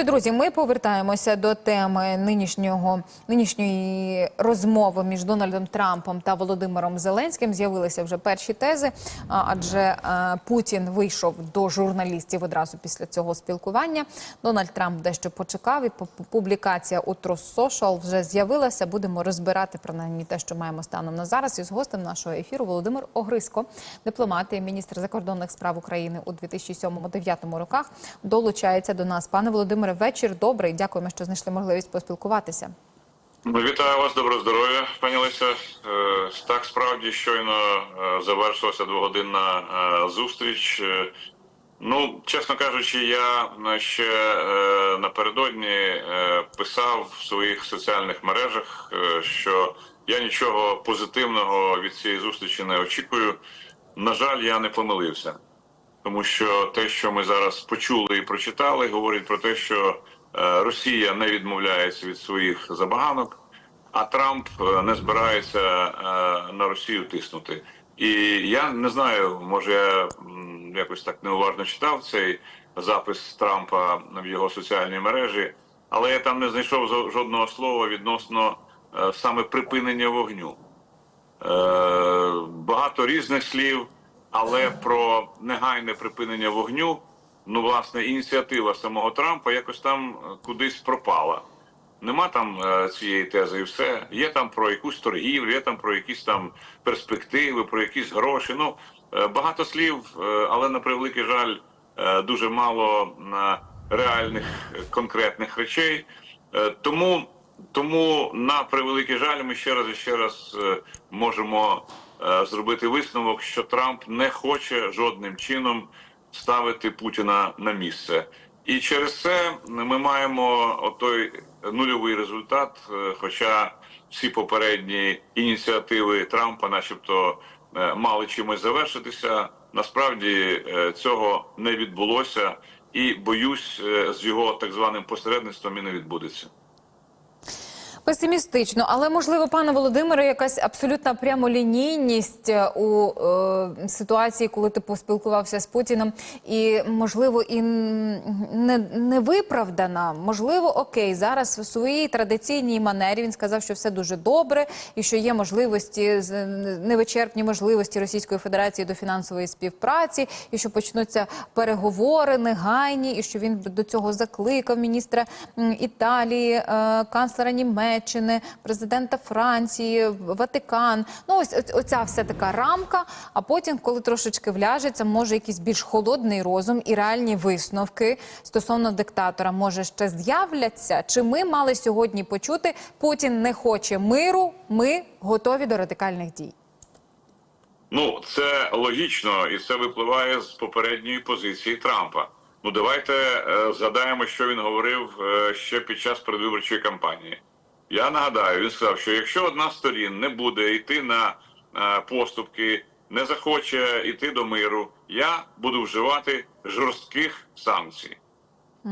Отже, друзі, ми повертаємося до теми нинішнього нинішньої розмови між Дональдом Трампом та Володимиром Зеленським. З'явилися вже перші тези, адже е, Путін вийшов до журналістів одразу після цього спілкування. Дональд Трамп дещо почекав, і пу- публікація у Trust Social вже з'явилася. Будемо розбирати принаймні те, що маємо станом на зараз. Із гостем нашого ефіру Володимир Огриско, дипломат і міністр закордонних справ України у 2007-2009 роках, долучається до нас. Пане Володимире, вечір добрий. Дякуємо, що знайшли можливість поспілкуватися. Вітаю вас, доброго здоров'я, пані Леся. Е, Так, справді щойно е, завершилася двогодинна е, зустріч. Ну, чесно кажучи, я ще напередодні писав в своїх соціальних мережах, що я нічого позитивного від цієї зустрічі не очікую. На жаль, я не помилився тому що те, що ми зараз почули і прочитали, говорить про те, що е, Росія не відмовляється від своїх забаганок, а Трамп е, не збирається е, на Росію тиснути. І я не знаю, може я якось так неуважно читав цей запис Трампа в його соціальній мережі, але я там не знайшов жодного слова відносно саме припинення вогню. Багато різних слів, але про негайне припинення вогню, ну, власне, ініціатива самого Трампа якось там е, кудись пропала. Нема там е, цієї тези і все. Є там про якусь торгівлю, є там про якісь там перспективи, про якісь гроші. Ну, е, багато слів, але на превеликий жаль, дуже мало на реальних конкретних речей. Тому, тому на превеликий жаль, ми ще раз і ще раз можемо зробити висновок, що Трамп не хоче жодним чином ставити Путіна на місце. І через це ми маємо отой нульовий результат. е, Хоча всі попередні ініціативи Трампа, начебто, е, мали чимось завершитися. Насправді е, цього не відбулося, і боюсь, е, з його так званим посередництвом і не відбудеться. Песимістично, але можливо, пане Володимире, якась абсолютна прямолінійність е, у е, ситуації, коли ти поспілкувався з Путіним, і можливо, і не, не виправдана. Можливо, окей, зараз в своїй традиційній манері він сказав, що все дуже добре, і що є можливості невичерпні можливості Російської Федерації до фінансової співпраці, і що почнуться переговори негайні, і що він до цього закликав міністра Італії, е, канцлера Німеччини, президента Франції, Ватикан. Ну ось оця вся така рамка. А потім, коли трошечки вляжеться, може якийсь більш холодний розум і реальні висновки стосовно диктатора, може ще з'являться. Чи ми мали сьогодні почути? Путін не хоче миру. Ми готові до радикальних дій. Ну, це логічно, і це випливає з попередньої позиції Трампа. Ну, давайте е, згадаємо, що він говорив е, ще під час передвиборчої кампанії. Я нагадаю, він сказав, що якщо одна з сторін не буде йти на поступки, не захоче йти до миру, я буду вживати жорстких санкцій.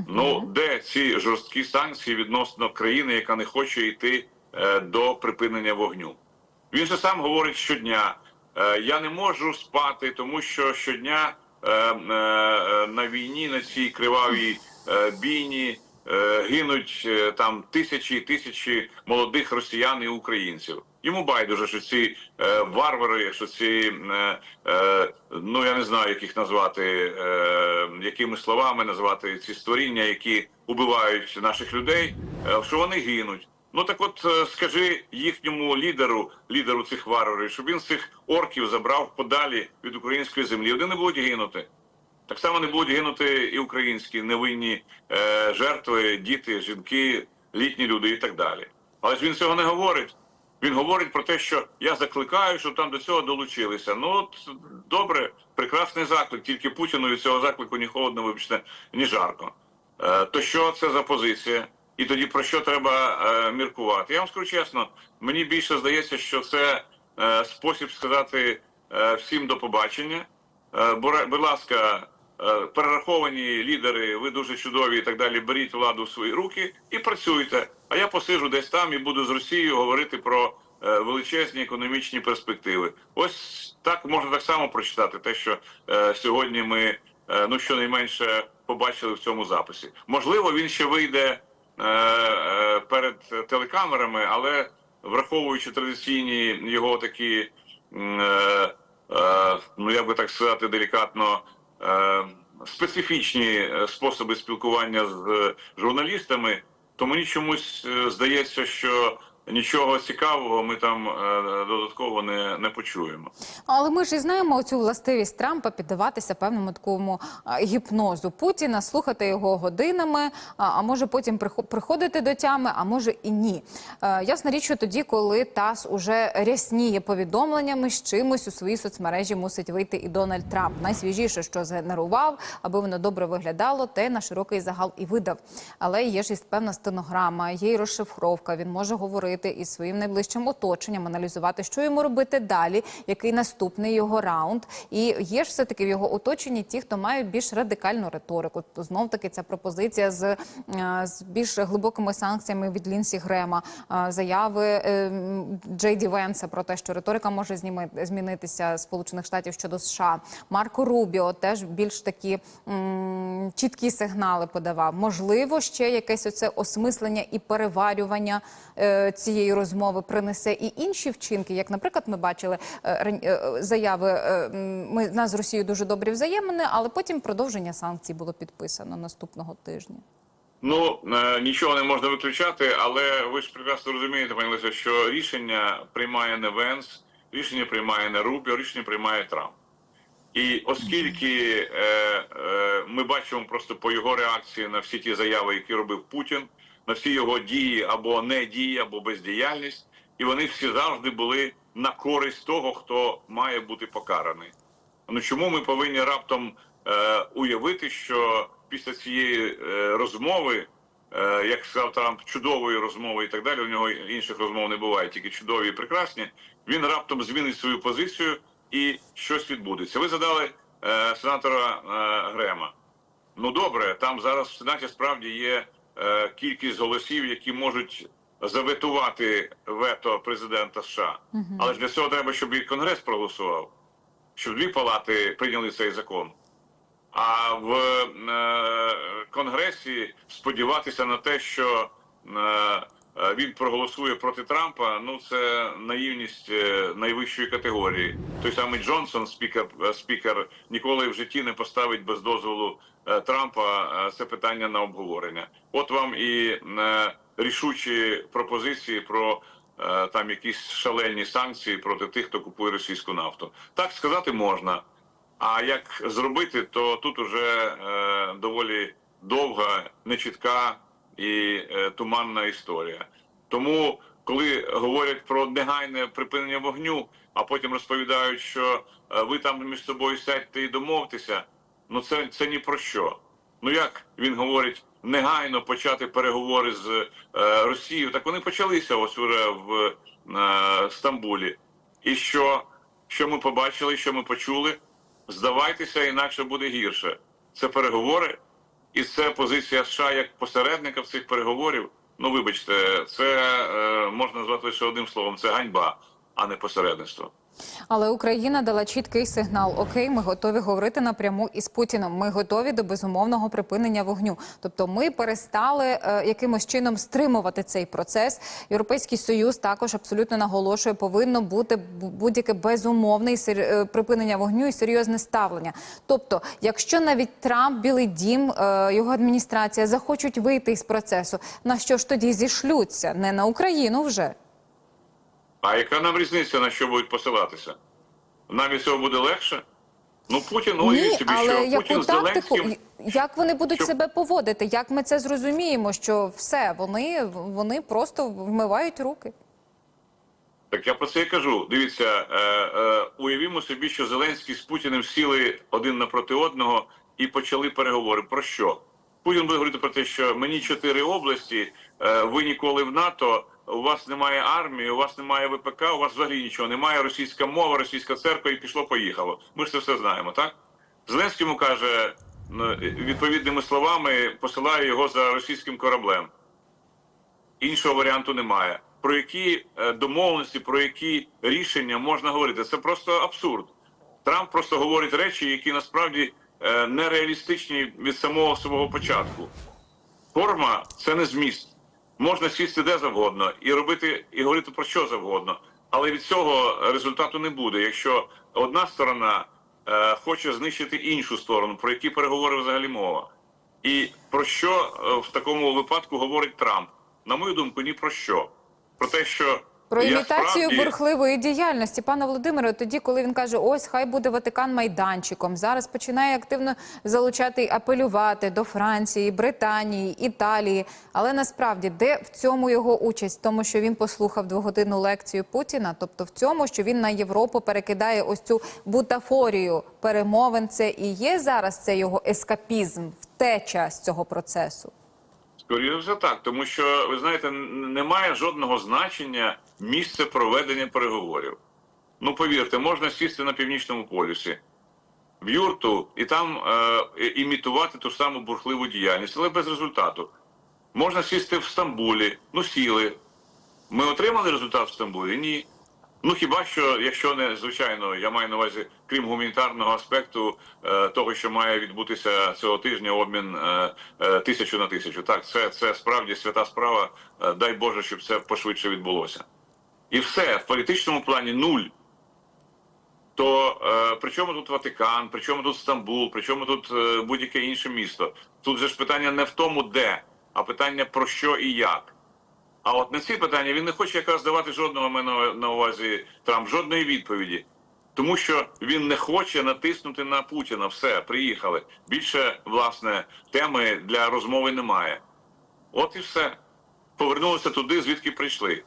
Ну, де ці жорсткі санкції відносно країни, яка не хоче йти е, до припинення вогню? Він же сам говорить щодня: е, я не можу спати, тому що щодня е, е, на війні, на цій кривавій е, бійні гинуть е, там тисячі і тисячі молодих росіян і українців. Йому байдуже, що ці е, варвари, що ці е, е, ну я не знаю, як їх назвати, е, якими словами назвати ці створіння, які убивають наших людей, е, що вони гинуть. Ну так от е, скажи їхньому лідеру, лідеру цих варварів, щоб він цих орків забрав подалі від української землі. Вони не будуть гинути. Так само не будуть гинути і українські невинні е, жертви, діти, жінки, літні люди і так далі. Але ж він цього не говорить. Він говорить про те, що я закликаю, щоб там до цього долучилися. Ну от добре, прекрасний заклик. Тільки Путіну від цього заклику ні холодно, вибачте, ні жарко. Е, то що це за позиція? І тоді про що треба е, міркувати? Я вам скажу чесно, мені більше здається, що це е, спосіб сказати е, всім до побачення. Е, будь ласка, перераховані лідери, ви дуже чудові і так далі. Беріть владу в свої руки і працюйте. А я посижу десь там і буду з Росією говорити про е, величезні економічні перспективи. Ось так можна так само прочитати те, що е, сьогодні ми е, ну щонайменше побачили в цьому записі. Можливо, він ще вийде е, е, перед телекамерами, але враховуючи традиційні його такі, е, е, ну як би так сказати, делікатно. Е, специфічні е, способи спілкування з е, журналістами, то мені чомусь здається, що нічого цікавого ми там е, додатково не, не почуємо. Але ми ж і знаємо цю властивість Трампа піддаватися певному такому гіпнозу Путіна, слухати його годинами, а, а може потім прихо- приходити до тями, а може і ні. Е, Ясна річ, що тоді, коли ТАСС уже рясніє повідомленнями, з чимось у своїй соцмережі мусить вийти і Дональд Трамп. Найсвіжіше, що згенерував, аби воно добре виглядало, те на широкий загал і видав. Але є ж і певна стенограма, є і розшифровка. Він може говорити із своїм найближчим оточенням, аналізувати, що йому робити далі, який наступний його раунд. І є ж все таки в його оточенні ті, хто мають більш радикальну риторику. То знов таки ця пропозиція з, е, з більш глибокими санкціями від Лінсі Грема, е, заяви е, Джей Ді Венса про те, що риторика може змінитися Сполучених Штатів щодо США. Марко Рубіо теж більш такі чіткі сигнали подавав. Можливо, ще якесь оце осмислення і переварювання е, цієї розмови принесе і інші вчинки, як, наприклад, ми бачили е, е, заяви. е, Ми нас з Росією дуже добрі взаємини, але потім продовження санкцій було підписано наступного тижня. Ну нічого не можна виключати, але ви ж прекрасно розумієте, пані Леся, що рішення приймає не Венс, рішення приймає не Рубіо, рішення приймає Трамп. І оскільки е, е, ми бачимо просто по його реакції на всі ті заяви, які робив Путін, на всі його дії або не дії, або бездіяльність, і вони всі завжди були на користь того, хто має бути покараний. Ну чому ми повинні раптом е, уявити, що після цієї е, розмови, е, як сказав Трамп, чудової розмови і так далі, у нього інших розмов не буває, тільки чудові і прекрасні, він раптом змінить свою позицію і щось відбудеться. Ви задали е, сенатора е, Грема. Ну добре, там зараз в Сенаті справді є кількість голосів, які можуть заветувати вето президента США. Але ж для цього треба, щоб і Конгрес проголосував, щоб дві палати прийняли цей закон. А в е, Конгресі сподіватися на те, що е, е, він проголосує проти Трампа, ну це наївність е, найвищої категорії. Той самий Джонсон, спікер, е, спікер, ніколи в житті не поставить без дозволу е, Трампа е, це питання на обговорення. От вам і е, рішучі пропозиції про е, там якісь шалені санкції проти тих, хто купує російську нафту. Так сказати можна. А як зробити, то тут уже е, доволі довга, нечітка і е, туманна історія. Тому, коли говорять про негайне припинення вогню, а потім розповідають, що е, ви там між собою сядьте і домовтеся, ну це, це ні про що. Ну як він говорить, негайно почати переговори з е, Росією, так вони почалися ось уже в е, Стамбулі. І що, що ми побачили, що ми почули? Здавайтеся, інакше буде гірше. Це переговори, і це позиція США як посередника в цих переговорів. Ну, вибачте, це е, можна назвати лише одним словом: це ганьба, а не посередництво. Але Україна дала чіткий сигнал: Окей, ми готові говорити напряму із Путіном. Ми готові до безумовного припинення вогню. Тобто, ми перестали е, якимось чином стримувати цей процес. Європейський союз також абсолютно наголошує, повинно бути будь-яке безумовне сер- е, припинення вогню і серйозне ставлення. Тобто, якщо навіть Трамп, Білий Дім, е, його адміністрація захочуть вийти із процесу, на що ж тоді зішлються? Не на Україну вже. А яка нам різниця, на що будуть посилатися? Нам від цього буде легше? Ну, Путін Ні, собі, але що яку Путін з тактику, Зеленським. як вони будуть Щоб- себе поводити? Як ми це зрозуміємо? Що все, вони, вони просто вмивають руки. Так я про це і кажу. Дивіться, е, е, уявімо собі, що Зеленський з Путіним сіли один напроти одного і почали переговори. Про що? Путін буде говорити про те, що мені чотири області, е, ви ніколи в НАТО, у вас немає армії, у вас немає ВПК, у вас взагалі нічого немає. Російська мова, російська церква, і пішло поїхало. Ми ж це все знаємо, так? Зеленський йому каже ну, відповідними словами, посилає його за російським кораблем. Іншого варіанту немає. Про які е, домовленості, про які рішення можна говорити? Це просто абсурд. Трамп просто говорить речі, які насправді е, нереалістичні від самого свого початку. Форма це не зміст. Можна сісти де завгодно і робити і говорити про що завгодно, але від цього результату не буде. Якщо одна сторона е, хоче знищити іншу сторону, про які переговори взагалі мова, і про що е, в такому випадку говорить Трамп? На мою думку, ні про що. Про те, що Про я імітацію справді- бурхливої діяльності, пане Володимире, тоді, коли він каже, ось хай буде Ватикан майданчиком, зараз починає активно залучати і апелювати до Франції, Британії, Італії. Але насправді, де в цьому його участь? Тому, що він послухав двогодинну лекцію Путіна, тобто в цьому, що він на Європу перекидає ось цю бутафорію перемовин. Це і є зараз це його ескапізм, втеча з цього процесу. Скоріше все так, тому що ви знаєте, немає жодного значення місце проведення переговорів. Ну повірте, можна сісти на північному полюсі в юрту і там е, імітувати ту саму бурхливу діяльність, але без результату. Можна сісти в Стамбулі, ну сіли. Ми отримали результат в Стамбулі? Ні. Ну хіба що, якщо не звичайно, я маю на увазі, крім гуманітарного аспекту е, того, що має відбутися цього тижня обмін е, е, тисячу на тисячу. Так, це, це справді свята справа. Е, дай Боже, щоб це пошвидше відбулося. І все в політичному плані нуль. То е, при чому тут Ватикан, при чому тут Стамбул, при чому тут е, будь-яке інше місто? Тут же ж питання не в тому, де, а питання про що і як. А от на ці питання він не хоче якраз давати жодного мене на увазі Трамп, жодної відповіді. Тому що він не хоче натиснути на Путіна. Все, приїхали. Більше, власне, теми для розмови немає. От і все. Повернулися туди, звідки прийшли.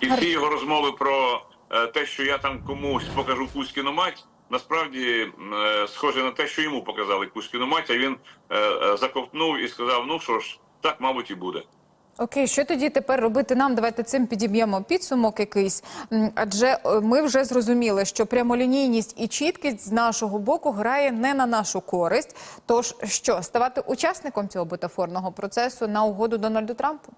І всі його розмови про е, те, що я там комусь покажу Кузькіну мать, насправді е, схоже на те, що йому показали Кузькіну мать, а він е, заковтнув і сказав: ну що ж, так, мабуть, і буде. Окей, що тоді тепер робити нам? Давайте цим підіб'ємо підсумок якийсь. Адже ми вже зрозуміли, що прямолінійність і чіткість з нашого боку грає не на нашу користь. Тож що, ставати учасником цього бутафорного процесу на угоду Дональду Трампу?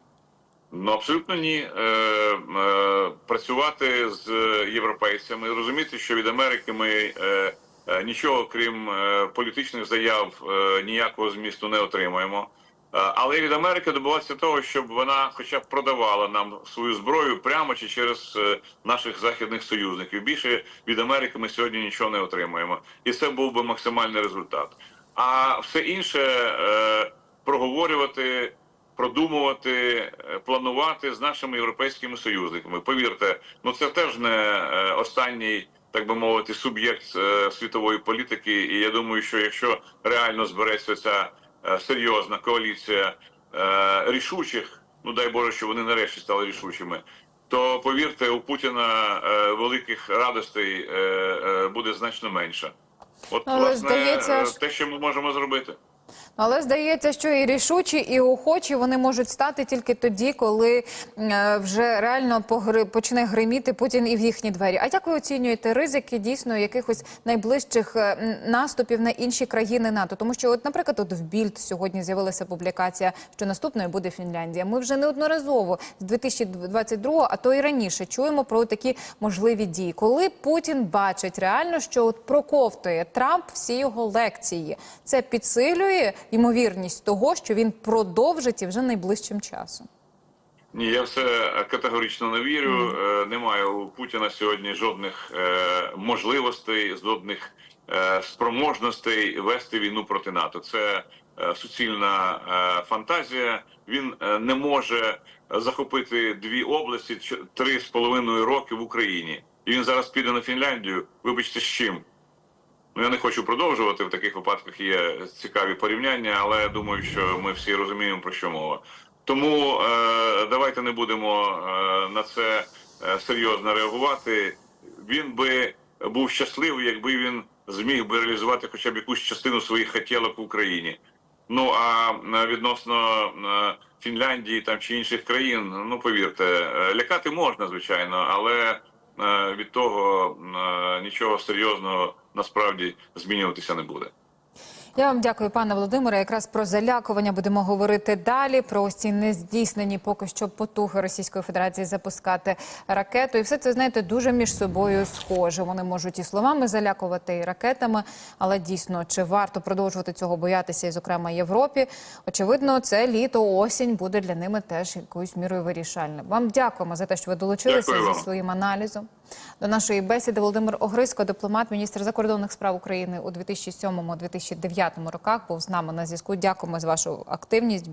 Ну абсолютно ні. Е, е, працювати з європейцями, розуміти, що від Америки ми е, е, нічого крім е, політичних заяв е, ніякого змісту не отримаємо. Е, але від Америки добуватися того, щоб вона, хоча б продавала нам свою зброю прямо чи через е, наших західних союзників. Більше від Америки ми сьогодні нічого не отримаємо, і це був би максимальний результат. А все інше е, проговорювати продумувати, е, планувати з нашими європейськими союзниками. Повірте, ну це теж не е, останній, так би мовити, суб'єкт е, світової політики. І я думаю, що якщо реально збереться ця серйозна коаліція рішучих, ну дай Боже, що вони нарешті стали рішучими. То повірте, у Путіна е, великих радостей е, е, буде значно менше. От, Але, власне, здається, те, що ми можемо зробити. Але здається, що і рішучі, і охочі вони можуть стати тільки тоді, коли е, вже реально погри... почне гриміти Путін і в їхні двері. А як ви оцінюєте ризики дійсно якихось найближчих е, наступів на інші країни НАТО? Тому що, от, наприклад, от в Більд сьогодні з'явилася публікація, що наступною буде Фінляндія. Ми вже неодноразово з 2022, а то і раніше чуємо про такі можливі дії, коли Путін бачить реально, що от проковтує Трамп всі його лекції. Це підсилює ймовірність того, що він продовжить і вже найближчим часом. Ні, я все категорично не вірю. Е, Немає у Путіна сьогодні жодних е, можливостей, жодних е, спроможностей вести війну проти НАТО. Це суцільна фантазія. Він не може захопити дві області три з половиною роки в Україні. І він зараз піде на Фінляндію. Вибачте, з чим? Ну, я не хочу продовжувати. В таких випадках є цікаві порівняння, але я думаю, що ми всі розуміємо, про що мова. Тому е, давайте не будемо е, на це е, серйозно реагувати. Він би був щасливий, якби він зміг би реалізувати хоча б якусь частину своїх хотілок в Україні. Ну а е, відносно е, Фінляндії там чи інших країн, ну повірте, лякати можна, звичайно, але від того нічого серйозного насправді змінюватися не буде. Я вам дякую, пане Володимире. Якраз про залякування будемо говорити далі. Про ось ці нездійснені поки що потуги Російської Федерації запускати ракету. І все це знаєте дуже між собою схоже. Вони можуть і словами залякувати, і ракетами. Але дійсно, чи варто продовжувати цього боятися, і зокрема Європі? Очевидно, це літо, осінь буде для ними теж якоюсь мірою вирішальним. Вам дякуємо за те, що ви долучилися зі своїм аналізом. До нашої бесіди Володимир Огрисько, дипломат, міністр закордонних справ України у 2007-2009 роках, був з нами на зв'язку. Дякуємо за вашу активність.